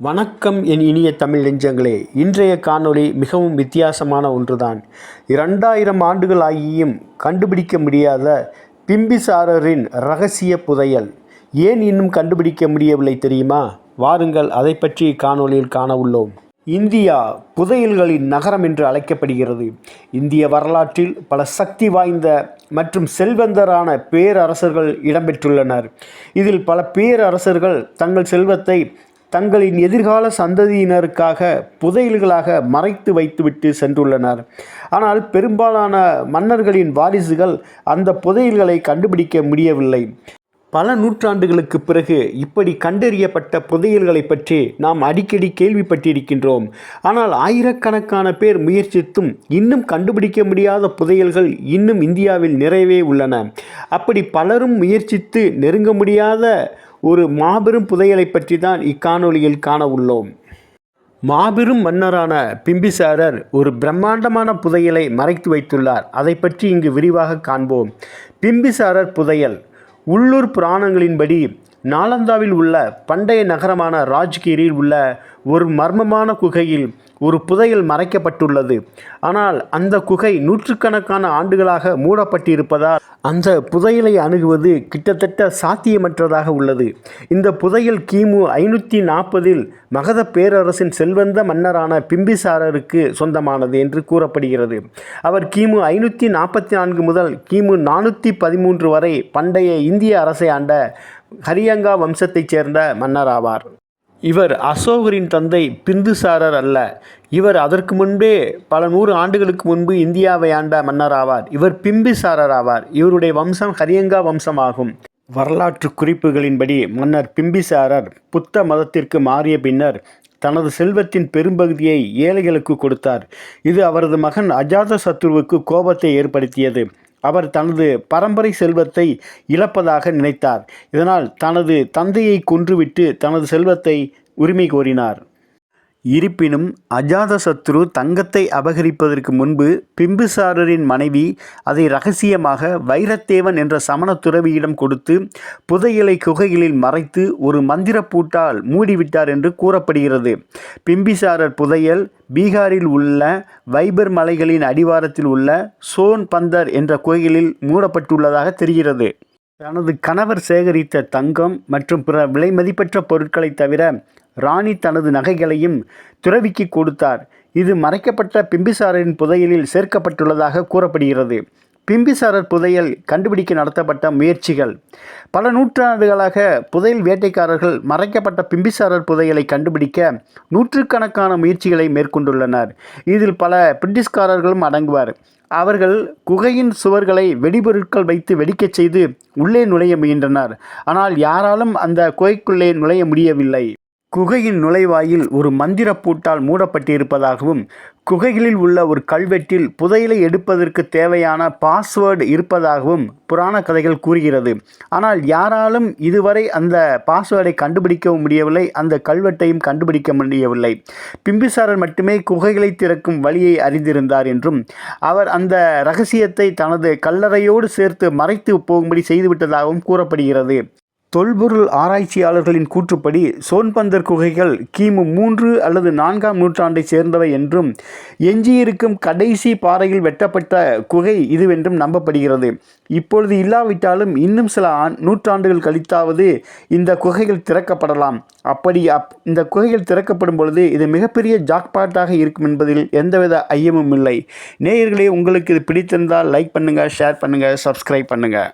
வணக்கம் என் இனிய தமிழ் நெஞ்சங்களே. இன்றைய காணொளி மிகவும் வித்தியாசமான ஒன்றுதான். இரண்டாயிரம் ஆண்டுகள் ஆகியும் கண்டுபிடிக்க முடியாத பிம்பிசாரரின் ரகசிய புதையல். ஏன் இன்னும் கண்டுபிடிக்க முடியவில்லை தெரியுமா? வாருங்கள் அதை பற்றி காணொளியில் காண உள்ளோம். இந்தியா புதையல்களின் நகரம் என்று அழைக்கப்படுகிறது. இந்திய வரலாற்றில் பல சக்தி வாய்ந்த மற்றும் செல்வந்தரான பேரரசர்கள் இடம்பெற்றுள்ளனர். இதில் பல பேரரசர்கள் தங்கள் செல்வத்தை தங்களின் எதிர்கால சந்ததியினருக்காக புதையல்களாக மறைத்து வைத்துவிட்டு சென்றுள்ளனர். ஆனால் பெரும்பாலான மன்னர்களின் வாரிசுகள் அந்த புதையல்களை கண்டுபிடிக்க முடியவில்லை. பல நூற்றாண்டுகளுக்கு பிறகு இப்படி கண்டறியப்பட்ட புதையல்களை பற்றி நாம் அடிக்கடி கேள்விப்பட்டிருக்கின்றோம். ஆனால் ஆயிரக்கணக்கான பேர் முயற்சித்தும் இன்னும் கண்டுபிடிக்க முடியாத புதையல்கள் இன்னும் இந்தியாவில் நிறையவே உள்ளன. அப்படி பலரும் முயற்சித்து நெருங்க முடியாத ஒரு மாபெரும் புதையலை பற்றி தான் இக்காணொளியில் காண உள்ளோம். மாபெரும் மன்னரான பிம்பிசாரர் ஒரு பிரம்மாண்டமான புதையலை மறைத்து வைத்துள்ளார். அதை பற்றி இங்கு விரிவாக காண்போம். பிம்பிசாரர் புதையல் உள்ளூர் புராணங்களின்படி நாலந்தாவில் உள்ள பண்டைய நகரமான ராஜ்கிரில் உள்ள ஒரு மர்மமான குகையில் ஒரு புதையல் மறைக்கப்பட்டுள்ளது. ஆனால் அந்த குகை நூற்றுக்கணக்கான ஆண்டுகளாக மூடப்பட்டிருப்பதால் அந்த புதையலை அணுகுவது கிட்டத்தட்ட சாத்தியமற்றதாக உள்ளது. இந்த புதையல் கிமு ஐநூற்றி நாற்பதில் மகத பேரரசின் செல்வந்த மன்னரான பிம்பிசாரருக்கு சொந்தமானது என்று கூறப்படுகிறது. அவர் கிமு ஐநூற்றி நாற்பத்தி நான்கு முதல் கிமு நானூற்றி பதிமூன்று வரை பண்டைய இந்திய அரசை ஆண்ட ஹரியங்கா வம்சத்தைச் சேர்ந்த மன்னராவார். இவர் அசோகரின் தந்தை பிந்துசாரர் அல்ல. இவர் அதற்கு முன்பே பல நூறு ஆண்டுகளுக்கு முன்பு இந்தியாவை ஆண்ட மன்னர் ஆவார் இவர் பிம்பிசாரர் ஆவார். இவருடைய வம்சம் ஹரியங்கா வம்சமாகும். வரலாற்று குறிப்புகளின்படி மன்னர் பிம்பிசாரர் புத்த மதத்திற்கு மாறிய பின்னர் தனது செல்வத்தின் பெரும்பகுதியை ஏழைகளுக்கு கொடுத்தார். இது அவரது மகன் அஜாத சத்ருவுக்கு கோபத்தை ஏற்படுத்தியது. அவர் தனது பரம்பரை செல்வத்தை இழப்பதாக நினைத்தார். இதனால் தனது தந்தையை கொன்றுவிட்டு தனது செல்வத்தை உரிமை கோரினார். இருப்பினும் அஜாதசத்ரு தங்கத்தை அபகரிப்பதற்கு முன்பு பிம்புசாரரின் மனைவி அதை ரகசியமாக வைரத்தேவன் என்ற சமண துறவியிடம் கொடுத்து புதையலை குகைகளில் மறைத்து ஒரு மந்திர பூட்டால் மூடிவிட்டார் என்று கூறப்படுகிறது. பிம்பிசாரர் புதையல் பீகாரில் உள்ள வைபர் மலைகளின் அடிவாரத்தில் உள்ள சோன் பந்தர் என்ற குகைகளில் மூடப்பட்டுள்ளதாக தெரிகிறது. தனது கணவர் சேகரித்த தங்கம் மற்றும் பிற விலைமதிப்பற்ற பொருட்களை தவிர ராணி தனது நகைகளையும் துறவிக்கு கொடுத்தார். இது மறைக்கப்பட்ட பிம்பிசாரரின் புதையலில் சேர்க்கப்பட்டுள்ளதாக கூறப்படுகிறது. பிம்பிசாரர் புதையல் கண்டுபிடிக்க நடத்தப்பட்ட முயற்சிகள். பல நூற்றாண்டுகளாக புதையல் வேட்டைக்காரர்கள் மறைக்கப்பட்ட பிம்பிசாரர் புதையலை கண்டுபிடிக்க நூற்றுக்கணக்கான முயற்சிகளை மேற்கொண்டுள்ளனர். இதில் பல பிரிட்டிஷ்காரர்களும் அடங்குவார். அவர்கள் குகையின் சுவர்களை வெடிபொருட்கள் வைத்து வெடிக்கச் செய்து உள்ளே நுழைய முயன்றனர். ஆனால் யாராலும் அந்த குகைக்குள்ளே நுழைய முடியவில்லை. குகையின் நுழைவாயில் ஒரு மந்திர பூட்டால் மூடப்பட்டிருப்பதாகவும் குகைகளில் உள்ள ஒரு கல்வெட்டில் புதையலை எடுப்பதற்கு தேவையான பாஸ்வேர்டு இருப்பதாகவும் புராண கதைகள் கூறுகிறது. ஆனால் யாராலும் இதுவரை அந்த பாஸ்வேர்டை கண்டுபிடிக்கவும் முடியவில்லை அந்த கல்வெட்டையும் கண்டுபிடிக்க முடியவில்லை. பிம்பிசாரர் மட்டுமே குகைகளை திறக்கும் வழியை அறிந்திருந்தார் என்றும் அவர் அந்த ரகசியத்தை தனது கல்லறையோடு சேர்த்து மறைத்து போகும்படி செய்துவிட்டதாகவும் கூறப்படுகிறது. தொல்பொருள் ஆராய்ச்சியாளர்களின் கூற்றுப்படி சோன்பந்தர் குகைகள் கிமு மூன்று அல்லது நான்காம் நூற்றாண்டைச் சேர்ந்தவை என்றும் எஞ்சியிருக்கும் கடைசி பாறையில் வெட்டப்பட்ட குகை இதுவென்றும் நம்பப்படுகிறது. இப்பொழுது இல்லாவிட்டாலும் இன்னும் சில ஆண் நூற்றாண்டுகள் கழித்தாவது இந்த குகைகள் திறக்கப்படலாம். அப்படி அப் இந்த குகைகள் திறக்கப்படும் பொழுது இது மிகப்பெரிய ஜாக்பாட்டாக இருக்கும் என்பதில் எந்தவித ஐயமும் இல்லை. நேயர்களே உங்களுக்கு இது பிடித்திருந்தால் லைக் பண்ணுங்கள் ஷேர் பண்ணுங்கள் சப்ஸ்கிரைப் பண்ணுங்கள்